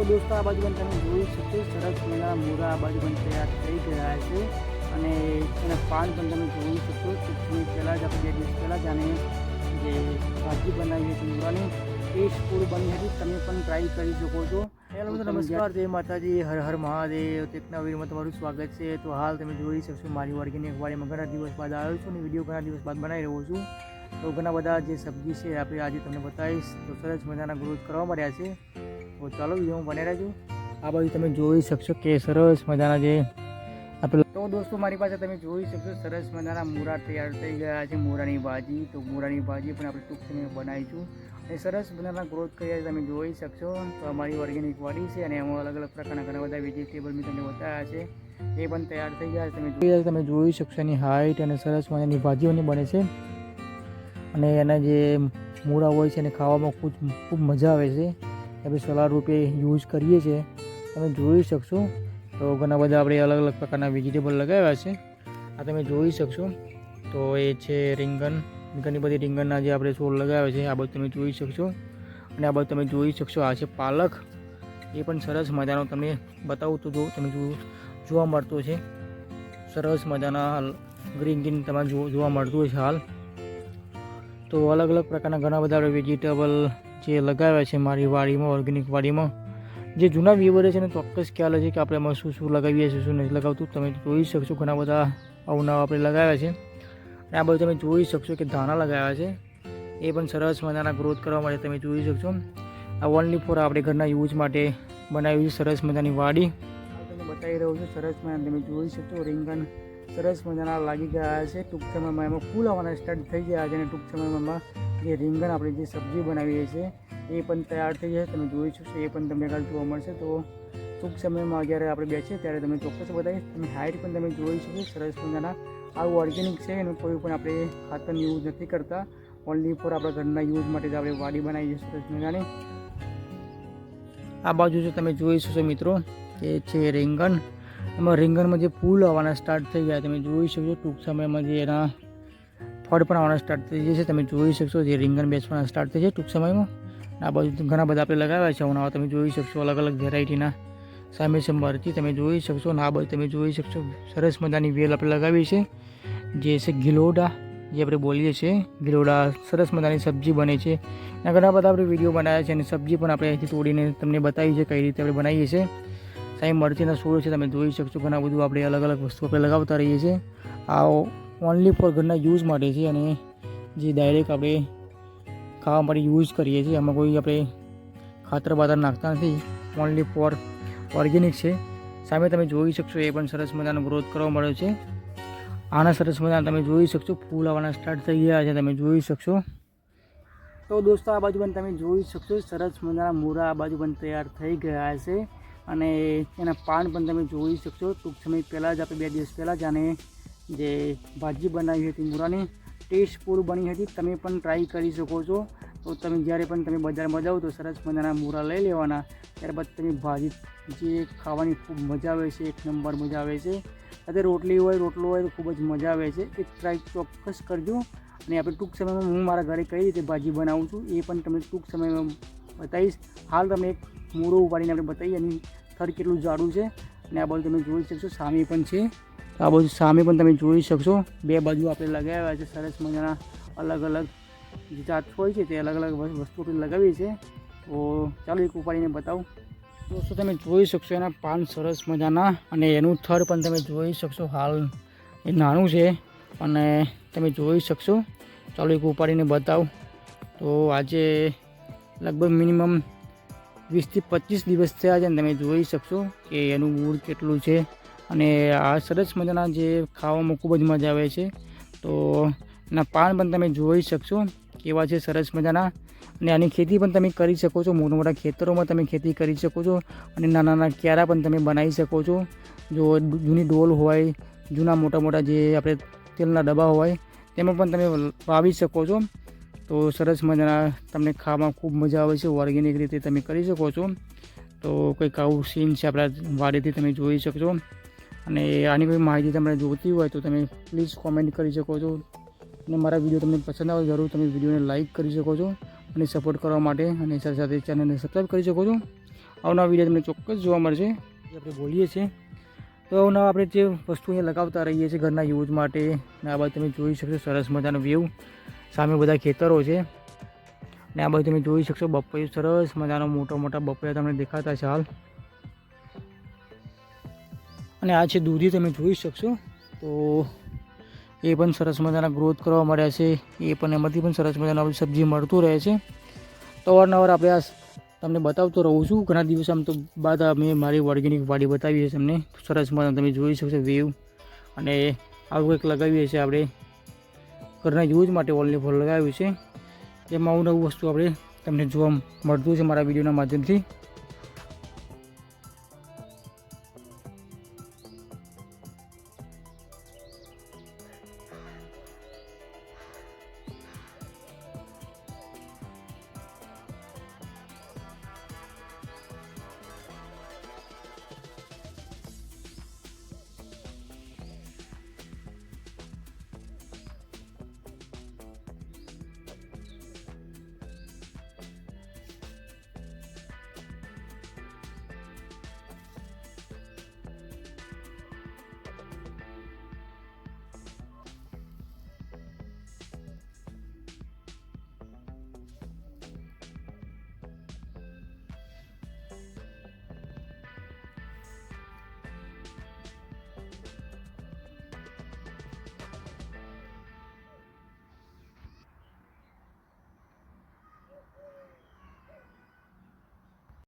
તો દોસ્તો આ બાજુ પણ તમે જોઈ શકો સરસ મજાના મૂળા આ બાજુ પણ તૈયાર થઈ ગયા છે. અને એના પાન પણ તમે જોઈ શકો ચૂંટણી પહેલાં જ આપણે બે દિવસ પહેલાં જ આને જે ભાજી બનાવી હતી મૂળાની ટેસ્ટફુલ બની હતી. તમે પણ ટ્રાય કરી શકો છો. હેલો મિત્રો નમસ્કાર. જય માતાજી. હર હર મહાદેવ. તો વીરમાં તમારું સ્વાગત છે. તો હાલ તમે જોઈ શકશો મારી વાડકીની અખબારીમાં ઘણા દિવસ બાદ આવ્યો છું અને વીડિયો ઘણા દિવસ બાદ બનાવી રહ્યો છું. તો ઘણા બધા જે સબ્જી છે આપણે આજે તમને બતાવીશ. તો સરસ મજાના ગ્રોથ કરવા મળ્યા છે. તો ચાલો વીડિયો બને રહેજો આ બાજુ તમે જોઈ શકશો કે સરસ મજાના જે આપણે તો દોસ્તો મારી પાસે તમે જોઈ શકશો સરસ મજાના મૂરા તૈયાર થઈ ગયા છે મૂરાની ભાજી. તો મૂરાની ભાજી પણ આપણે ટૂંક સમય બનાવીશું એ સરસ મજાના ગ્રોથ કર્યા તમે જોઈ શકશો. તો અમારી ઓર્ગેનિક વાડી છે અને એમાં અલગ અલગ પ્રકારના ઘણા બધા વેજીટેબલ મેં તમને બતાવ્યા છે. એ પણ તૈયાર થઈ ગયા છે તમે જોઈ તમે જોઈ શકશો એની હાઇટ અને સરસ મજાની ભાજીઓની બને છે. અને એના જે મૂળા હોય છે એને ખાવામાં ખૂબ ખૂબ મજા આવે છે. આપણે સલાડ રૂપે યુઝ કરીએ છીએ. તમે જોઈ શકશો. તો ઘણા બધા આપણે અલગ અલગ પ્રકારના વેજીટેબલ લગાવ્યા છે. આ તમે જોઈ શકશો. તો એ છે રીંગણ. ઘણી બધી રીંગણના જે આપણે છોડ લગાવ્યા છે, આ બધું તમે જોઈ શકશો. અને આ બધું તમે જોઈ શકશો. આ છે પાલક. એ પણ સરસ મજાનો તમને બતાવું તો જો તમે જોવા મળતો છે. સરસ મજાના ગ્રીન ગ્રીન તમારે જોવા મળતું હોય છે હાલ. તો અલગ અલગ પ્રકારના ઘણા બધા વેજીટેબલ જે લગાવ્યા છે મારી વાડીમાં ઓર્ગેનિક વાડીમાં. જે જૂના વ્યુવરે છે ને, ચોક્કસ ખ્યાલ છે કે આપણે એમાં શું શું લગાવીએ છીએ, શું નથી લગાવતું. તમે જોઈ શકશો ઘણા બધા અવનવા આપણે લગાવ્યા છે. અને આ બધું તમે જોઈ શકશો કે ધાણા લગાવ્યા છે. એ પણ સરસ મજાના ગ્રોથ કરવા માટે તમે જોઈ શકશો. આ ઓનલી ફોર આપણે ઘરના યુઝ માટે બનાવી છે, સરસ મજાની વાડી. તમને બતાવી રહ્યો છું, સરસ મજાના તમે જોઈ શકશો. રીંગણ સરસ મજાના લાગી ગયા છે. ટૂંક સમયમાં એમાં ફૂલ આવવાના સ્ટાર્ટ થઈ ગયા છે અને ટૂંક સમયમાં જે રીંગણ આપણે જે સબ્જી બનાવીએ છીએ એ પણ તૈયાર થઈ જશે તમે જોઈ શકશો, એ પણ તમને આગળ જોવા મળશે. તો ટૂંક સમયમાં જ્યારે આપણે બેસીએ ત્યારે તમે ચોક્કસ બતાવીશ તમે હાઇટ પણ તમે જોઈ શકો સરસ મજાના. આવું ઓર્ગેનિક છે, એનું કોઈ પણ આપણે ખાતર યુઝ નથી કરતા. ઓનલી ફોર આપણા ઘરના યુઝ માટે જ આપણે વાડી બનાવીએ છીએ, સરસ મજાની. આ બાજુ જો તમે જોઈ શકશો મિત્રો, એ છે રીંગણ. એમાં રીંગણમાં જે ફૂલ આવવાના સ્ટાર્ટ થઈ ગયા, તમે જોઈ શકશો ટૂંક સમયમાં જે એના ફળ પણ આવવાના સ્ટાર્ટ થઈ જશે. તમે જોઈ શકશો જે રીંગણ બેસવાના સ્ટાર્ટ થઈ છે ટૂંક સમયમાં. આ બાજુ ઘણા બધા આપણે લગાવ્યા છે. ઉનાળા તમે જોઈ શકશો અલગ અલગ વેરાયટીના સામે સંભારથી તમે જોઈ શકશો અને આ બાજુ તમે જોઈ શકશો સરસ મજાની વેલ આપણે લગાવી છે. જે છે ગિલોડા જે આપણે બોલીએ છીએ. ગિલોડા સરસ મજાની સબ્જી બને છે. અને ઘણા બધા આપણે વીડિયો બનાવ્યા છે અને સબ્જી પણ આપણે અહીંથી તોડીને તમને બતાવી છે કઈ રીતે આપણે બનાવીએ છીએ. સાઈ મરચીના છોડ છે, તમે જોઈ શકશો ઘણા બધું આપણે અલગ અલગ વસ્તુ આપણે લગાવતા રહીએ છીએ. આ ઓનલી ફોર ઘરના યુઝ માટે છે અને જે ડાયરેક્ટ આપણે ખાવા માટે યુઝ કરીએ છીએ. એમાં કોઈ આપણે ખાતર બાતર નાખતા નથી. ઓનલી ફોર ઓર્ગેનિક છે. સામે તમે જોઈ શકશો એ પણ સરસ મજાનો ગ્રોથ કરવા મળ્યો છે. આના સરસ મજાના તમે જોઈ શકશો. ફૂલ આવવાના સ્ટાર્ટ થઈ ગયા છે. તમે જોઈ શકશો. તો દોસ્તો, આ બાજુ પણ તમે જોઈ શકશો. સરસ મજાના મૂળા આ બાજુ પણ તૈયાર થઈ ગયા છે. અને એના પાન પણ તમે જોઈ શકશો. ટૂંક સમય પહેલાં જ આપણે બે દિવસ પહેલાં જ આને જે ભાજી બનાવી હતી મૂળાની ટેસ્ટફુલ બની હતી, તમે પણ ટ્રાય કરી શકો છો. તો તમે જ્યારે પણ તમે બજારમાં જાઓ તો સરસ મજાના મોરા લઈ લેવાના. ત્યારબાદ તમે ભાજી જે ખાવાની ખૂબ મજા આવે છે, એક નંબર મજા આવે છે. સાથે રોટલી હોય, રોટલો હોય તો ખૂબ જ મજા આવે છે. એ ટ્રાય ચોક્કસ કરજો. અને આપણે ટૂંક સમયમાં હું મારા ઘરે કઈ રીતે ભાજી બનાવું છું એ પણ તમે ટૂંક સમયમાં બતાવીશ. હાલ તમે એક મૂળો ઉપાડીને આપણે બતાવીએ અને થર કેટલું જાડું છે. અને આ બધું તમે જોઈ શકશો, સામે પણ છે. આ બાજુ સામે પણ તમે જોઈ શકશો. બે બાજુ આપણે લગાવ્યા છે, સરસ મજાના અલગ અલગ જાત હોય છે તે અલગ અલગ વસ્તુ લગાવી છે. તો ચાલો એક ઉપાડીને બતાવું. દોસ્તો, તમે જોઈ શકશો એના પાન સરસ મજાના અને એનું થર પણ તમે જોઈ શકશો હાલ. એ નાનું છે અને તમે જોઈ શકશો. ચાલો એક ઉપાડીને બતાવું. તો આજે લગભગ મિનિમમ વીસથી પચીસ દિવસ થયા છે અને તમે જોઈ શકશો કે એનું મૂળ કેટલું છે. અને આ સરસ મજાના જે ખાવામાં ખૂબ જ મજા આવે છે. તો એના પાન પણ તમે જોઈ શકશો, કેવા છે સરસ મજાના. અને આની ખેતી પણ તમે કરી શકો છો, મોટા મોટા ખેતરોમાં તમે ખેતી કરી શકો છો અને નાના નાના ક્યારા પણ તમે બનાવી શકો છો. જો જૂની ડોલ હોય, જૂના મોટા મોટા જે આપણે તેલના ડબ્બા હોય, તેમાં પણ તમે વાવી શકો છો. તો સરસ મજાના તમને ખાવામાં ખૂબ મજા આવે છે, ઓર્ગેનિક રીતે તમે કરી શકો છો. તો કંઈક આવું સીન છે આપણા વાડીથી તમે જોઈ શકશો. અને આની કોઈ માહિતી તમને જોઈતી હોય તો તમે પ્લીઝ કોમેન્ટ કરી શકો છો. અને મારા વીડિયો તમને પસંદ આવે જરૂર, તમે વિડીયોને લાઇક કરી શકો છો અને સપોર્ટ કરવા માટે અને સાથે સાથે ચેનલને સબસ્ક્રાઈબ કરી શકો છો. અવનવા વીડિયો તમને ચોક્કસ જોવા મળશે. જે આપણે બોલીએ છીએ. તો આવના આપણે જે વસ્તુ અહીંયા લગાવતા રહીએ છીએ ઘરના યુઝ માટે અને આ બાજુ તમે જોઈ શકશો સરસ મજાનો વ્યૂ સામે બધા ખેતરો છે. ને આ બાજુ તમે જોઈ શકશો બપૈયું સરસ મજાનો મોટા મોટા બપૈયા તમને દેખાતા છે હાલ. અને આ છે દૂધી, તમે જોઈ શકશો. તો એ પણ સરસ મજાના ગ્રોથ કરવા મળ્યા છે. એ પણ એમાંથી પણ સરસ મજાના સબ્જી મળતું રહે છે. તો અવારનવાર આપણે આ તમને બતાવતો રહું છું. ઘણા દિવસ આમ તો બાદ અમે મારી ઓર્ગેનિક વાડી બતાવીએ છીએ તમને. સરસ મજાનું તમે જોઈ શકશો વેવ અને આવું કંઈક લગાવીએ છીએ આપણે. ઘરના યુઝ માટે ઓનલી ફોર લગાવ્યું છે. જેમાં આવું નવું વસ્તુ આપણે તમને જોવા મળતું છે મારા વિડીયોના માધ્યમથી.